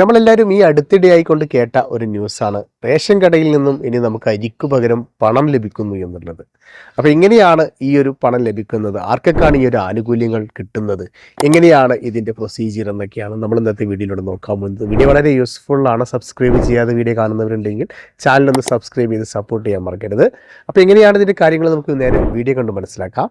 നമ്മളെല്ലാവരും ഈ അടുത്തിടെയായി കൊണ്ട് കേട്ട ഒരു ന്യൂസാണ്. റേഷൻ കടയിൽ നിന്നും ഇനി നമുക്ക് അരിക്കു പകരം പണം ലഭിക്കുന്നു എന്നുള്ളത്. അപ്പോൾ എങ്ങനെയാണ് ഈ ഒരു പണം ലഭിക്കുന്നത്? ആർക്കൊക്കെയാണ് ഈ ഒരു ആനുകൂല്യങ്ങൾ കിട്ടുന്നത്? എങ്ങനെയാണ് ഇതിന്റെ പ്രൊസീജിയർ എന്നൊക്കെയാണ് നമ്മൾ ഇന്നത്തെ വീഡിയോയിലൂടെ നോക്കാൻ പോകുന്നത്. വീഡിയോ വളരെ യൂസ്ഫുൾ ആണ്. സബ്സ്ക്രൈബ് ചെയ്യാതെ വീഡിയോ കാണുന്നവരുണ്ടെങ്കിൽ ചാനലൊന്ന് സബ്സ്ക്രൈബ് ചെയ്ത് സപ്പോർട്ട് ചെയ്യാൻ മറക്കരുത്. അപ്പോൾ എങ്ങനെയാണ് ഇതിന്റെ കാര്യങ്ങൾ നമുക്ക് നേരെ വീഡിയോ കണ്ട് മനസ്സിലാക്കാം.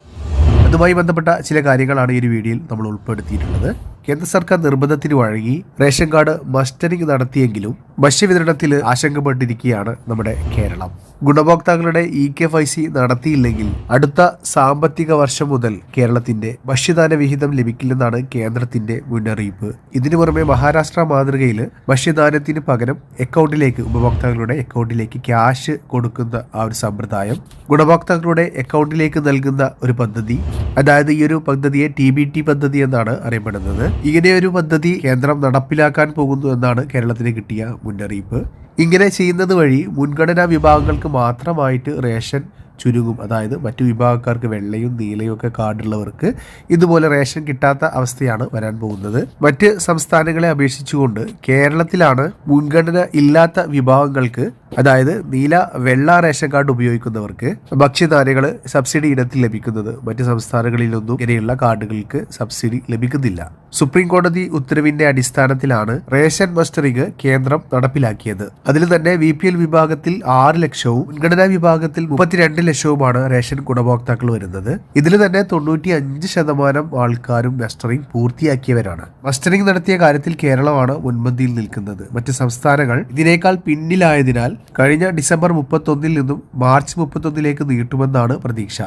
അതുമായി ബന്ധപ്പെട്ട ചില കാര്യങ്ങളാണ് ഈ വീഡിയോയിൽ നമ്മൾ ഉൾപ്പെടുത്തിയിട്ടുള്ളത്. കേന്ദ്ര സർക്കാർ നിർബന്ധത്തിന് വഴങ്ങി റേഷൻ കാർഡ് മസ്റ്ററിംഗ് നടത്തിയെങ്കിലും ഭക്ഷ്യവിതരണത്തിൽ ആശങ്കപ്പെട്ടിരിക്കുകയാണ് നമ്മുടെ കേരളം. ഗുണഭോക്താക്കളുടെ E K F I C നടത്തിയില്ലെങ്കിൽ അടുത്ത സാമ്പത്തിക വർഷം മുതൽ കേരളത്തിന്റെ ഭക്ഷ്യദാന വിഹിതം ലഭിക്കില്ലെന്നാണ് കേന്ദ്രത്തിന്റെ മുന്നറിയിപ്പ്. ഇതിനു പുറമെ മഹാരാഷ്ട്ര മാതൃകയിൽ ഭക്ഷ്യദാനത്തിന് പകരം അക്കൗണ്ടിലേക്ക് ഉപഭോക്താക്കളുടെ അക്കൗണ്ടിലേക്ക് ക്യാഷ് കൊടുക്കുന്ന ആ ഒരു സമ്പ്രദായം ഗുണഭോക്താക്കളുടെ അക്കൗണ്ടിലേക്ക് നൽകുന്ന ഒരു പദ്ധതി അതായത് ഈ ഒരു പദ്ധതിയെ ടി ബി ടി പദ്ധതി എന്നാണ് അറിയപ്പെടുന്നത്. ഇങ്ങനെ ഒരു പദ്ധതി കേന്ദ്രം നടപ്പിലാക്കാൻ പോകുന്നു എന്നാണ് കേരളത്തിന് കിട്ടിയ മുന്നറിയിപ്പ്. ഇങ്ങനെ ചെയ്യുന്നത് വഴി മുൻഗണനാ വിഭാഗങ്ങൾക്ക് മാത്രമായിട്ട് റേഷൻ ചുരുങ്ങും. അതായത് മറ്റു വിഭാഗക്കാർക്ക് വെള്ളയും നീലയും ഒക്കെ കാർഡുള്ളവർക്ക് ഇതുപോലെ റേഷൻ കിട്ടാത്ത അവസ്ഥയാണ് വരാൻ പോകുന്നത്. മറ്റ് സംസ്ഥാനങ്ങളെ അപേക്ഷിച്ചുകൊണ്ട് കേരളത്തിലാണ് മുൻഗണന ഇല്ലാത്ത വിഭാഗങ്ങൾക്ക് അതായത് നീല വെള്ള റേഷൻ കാർഡ് ഉപയോഗിക്കുന്നവർക്ക് ഭക്ഷ്യധാന്യങ്ങൾ സബ്സിഡി ഇനത്തിൽ ലഭിക്കുന്നത്. മറ്റ് സംസ്ഥാനങ്ങളിലൊന്നും ഇങ്ങനെയുള്ള കാർഡുകൾക്ക് സബ്സിഡി ലഭിക്കുന്നില്ല. സുപ്രീം കോടതി ഉത്തരവിന്റെ അടിസ്ഥാനത്തിലാണ് റേഷൻ മസ്റ്ററിംഗ് കേന്ദ്രം നടപ്പിലാക്കിയത്. അതിൽ തന്നെ വി പി എൽ വിഭാഗത്തിൽ ആറ് ലക്ഷവും മുൻഗണനാ വിഭാഗത്തിൽ മുപ്പത്തിരണ്ട് ലക്ഷവുമാണ് റേഷൻ ഗുണഭോക്താക്കൾ വരുന്നത്. ഇതിൽ തന്നെ തൊണ്ണൂറ്റി അഞ്ച് ശതമാനം ആൾക്കാരും മസ്റ്ററിംഗ് പൂർത്തിയാക്കിയവരാണ്. മസ്റ്ററിംഗ് നടത്തിയ കാര്യത്തിൽ കേരളമാണ് മുൻപന്തിയിൽ നിൽക്കുന്നത്. മറ്റ് സംസ്ഥാനങ്ങൾ ഇതിനേക്കാൾ പിന്നിലായതിനാൽ കഴിഞ്ഞ ഡിസംബർ മുപ്പത്തൊന്നിൽ നിന്നും മാർച്ച് മുപ്പത്തൊന്നിലേക്ക് നീട്ടുമെന്നാണ് പ്രതീക്ഷ.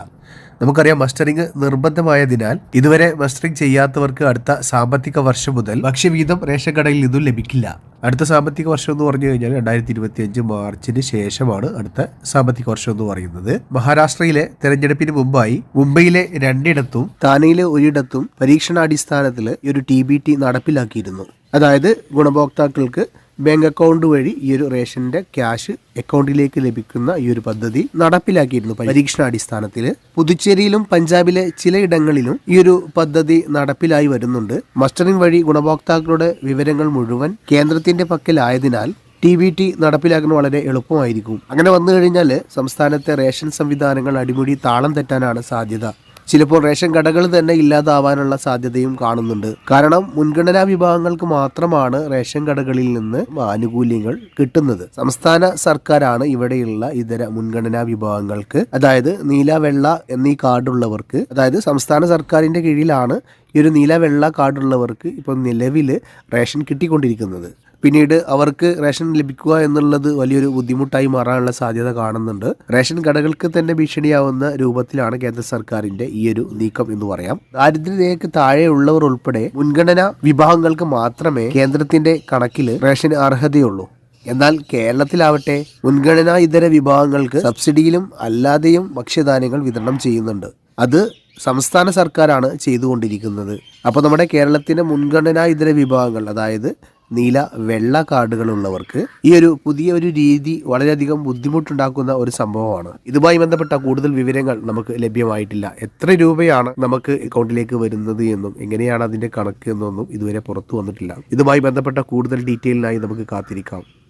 നമുക്കറിയാം മസ്റ്ററിംഗ് നിർബന്ധമായതിനാൽ ഇതുവരെ മസ്റ്ററിംഗ് ചെയ്യാത്തവർക്ക് അടുത്ത സാമ്പത്തിക വർഷം മുതൽ ഭക്ഷ്യവീതം റേഷൻ കടയിൽ നിന്നും ലഭിക്കില്ല. അടുത്ത സാമ്പത്തിക വർഷം എന്ന് പറഞ്ഞു കഴിഞ്ഞാൽ രണ്ടായിരത്തി ഇരുപത്തി അഞ്ച് മാർച്ചിന് ശേഷമാണ് അടുത്ത സാമ്പത്തിക വർഷം എന്ന് പറയുന്നത്. മഹാരാഷ്ട്രയിലെ തെരഞ്ഞെടുപ്പിന് മുമ്പായി മുംബൈയിലെ രണ്ടിടത്തും താനെയിലെ ഒരിടത്തും പരീക്ഷണാടിസ്ഥാനത്തിൽ ഒരു ടി ബി ടി നടപ്പിലാക്കിയിരുന്നു. അതായത് ഗുണഭോക്താക്കൾക്ക് ബാങ്ക് അക്കൗണ്ട് വഴി ഈ ഒരു റേഷന്റെ ക്യാഷ് അക്കൗണ്ടിലേക്ക് ലഭിക്കുന്ന ഈ ഒരു പദ്ധതി നടപ്പിലാക്കിയിരുന്നു പരീക്ഷണാടിസ്ഥാനത്തിൽ പുതുച്ചേരിയിലും പഞ്ചാബിലെ ചിലയിടങ്ങളിലും ഈ ഒരു പദ്ധതി നടപ്പിലായി വരുന്നുണ്ട്. മസ്റ്ററിംഗ് വഴി ഗുണഭോക്താക്കളുടെ വിവരങ്ങൾ മുഴുവൻ കേന്ദ്രത്തിന്റെ പക്കലായതിനാൽ ടി ബി ടി നടപ്പിലാക്കുന്നത് വളരെ എളുപ്പമായിരിക്കും. അങ്ങനെ വന്നു കഴിഞ്ഞാൽ സംസ്ഥാനത്തെ റേഷൻ സംവിധാനങ്ങൾ അടിമുടി താളം തെറ്റാനാണ് സാധ്യത. ചിലപ്പോൾ റേഷൻ കടകൾ തന്നെ ഇല്ലാതാവാനുള്ള സാധ്യതയും കാണുന്നുണ്ട്. കാരണം മുൻഗണനാ വിഭാഗങ്ങൾക്ക് മാത്രമാണ് റേഷൻ കടകളിൽ നിന്ന് ആനുകൂല്യങ്ങൾ കിട്ടുന്നത്. സംസ്ഥാന സർക്കാരാണ് ഇവിടെയുള്ള ഇതര മുൻഗണനാ വിഭാഗങ്ങൾക്ക് അതായത് നീല വെള്ള എന്നീ കാർഡുള്ളവർക്ക് അതായത് സംസ്ഥാന സർക്കാരിന്റെ കീഴിലാണ് ഈ ഒരു നീല വെള്ള കാർഡുള്ളവർക്ക് ഇപ്പോൾ നിലവിൽ റേഷൻ കിട്ടിക്കൊണ്ടിരിക്കുന്നത്. പിന്നീട് അവർക്ക് റേഷൻ ലഭിക്കുക എന്നുള്ളത് വലിയൊരു ബുദ്ധിമുട്ടായി മാറാനുള്ള സാധ്യത കാണുന്നുണ്ട്. റേഷൻ കടകൾക്ക് തന്നെ ഭീഷണിയാവുന്ന രൂപത്തിലാണ് കേന്ദ്ര സർക്കാരിന്റെ ഈ ഒരു നീക്കം എന്ന് പറയാം. ദാരിദ്ര്യരേഖയ്ക്ക് താഴെയുള്ളവർ ഉൾപ്പെടെ മുൻഗണനാ വിഭാഗങ്ങൾക്ക് മാത്രമേ കേന്ദ്രത്തിന്റെ കണക്കിൽ റേഷൻ അർഹതയുള്ളൂ. എന്നാൽ കേരളത്തിലാവട്ടെ മുൻഗണനാ ഇതര വിഭാഗങ്ങൾക്ക് സബ്സിഡിയിലും അല്ലാതെയും ഭക്ഷ്യധാന്യങ്ങൾ വിതരണം ചെയ്യുന്നുണ്ട്. അത് സംസ്ഥാന സർക്കാരാണ് ചെയ്തുകൊണ്ടിരിക്കുന്നത്. അപ്പോൾ നമ്മുടെ കേരളത്തിന്റെ മുൻഗണനാ ഇതര വിഭാഗങ്ങൾ അതായത് നീല വെള്ള കാർഡുകളുള്ളവർക്ക് ഈ ഒരു പുതിയ ഒരു രീതി വളരെയധികം ബുദ്ധിമുട്ടുണ്ടാക്കുന്ന ഒരു സംഭവമാണ്. ഇതുമായി ബന്ധപ്പെട്ട കൂടുതൽ വിവരങ്ങൾ നമുക്ക് ലഭ്യമായിട്ടില്ല. എത്ര രൂപയാണ് നമുക്ക് അക്കൗണ്ടിലേക്ക് വരുന്നത് എന്നും എങ്ങനെയാണ് അതിന്റെ കണക്ക് എന്നൊന്നും ഇതുവരെ പുറത്തു വന്നിട്ടില്ല. ഇതുമായി ബന്ധപ്പെട്ട കൂടുതൽ ഡീറ്റെയിലിനായി നമുക്ക് കാത്തിരിക്കാം.